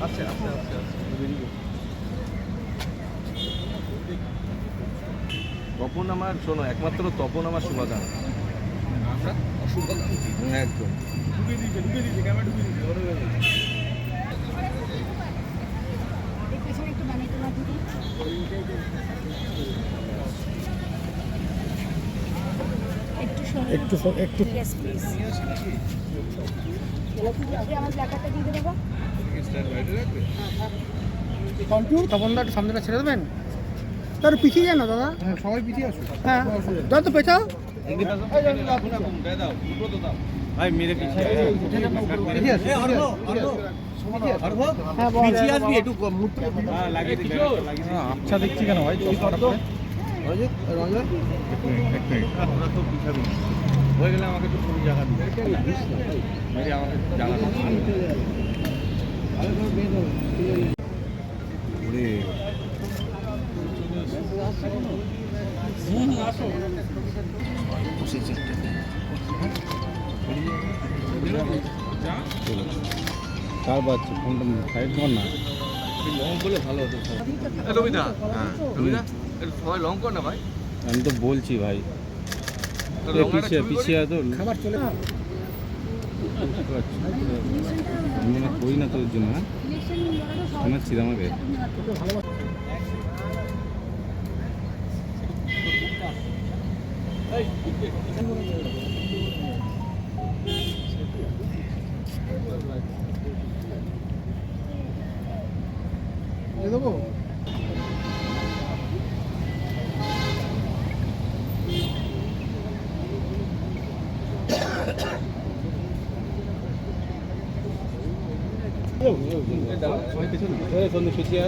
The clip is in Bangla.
আচ্ছা আচ্ছা আচ্ছা তপন আমার শোনো একমাত্র তপন আমার সমাধান একদম। পেছনে একটু বানিয়ে তোলা দিদি একটু সরিয়ে একটু স- একটু ইয়েস প্লিজ আমার প্ল্যাকারটা দিয়ে দেবো কন্টিনিউ দা একটু সামনেটা ছেড়ে দেবেন? তার পিছিয়ে যান না দাদা। হ্যাঁ সবাই পিছিয়ে হ্যাঁ দাদা তো পেছাও। ভাই মেরে পিছিয়ে পিছিয়ে আসো হ্যাঁ একটু দিবি আচ্ছা দেখছি কেন ভাই ওরা তো পিছাবি হয়ে গেলে আমাকে একটু পুরো জায়গা দিবে মেরে আমাকে জায়গা ওরে। কার বাচ্চা ফোনটা সাইড কর না? লং করলে ভালো হতো। রবিদা হ্যাঁ রবিদা একটু সবাই লং কর না ভাই? আমি তো বলছি ভাই। পিছিয়ে পিছিয়ে তো খাবার চলে আমি মনে করি না তোর জন্য হ্যাঁ? শোনাচ্ছি আমাকে? দেবো সন্ধে পিছিয়ে আয় সন্ধে পিছিয়ে পিছিয়ে পিছিয়ে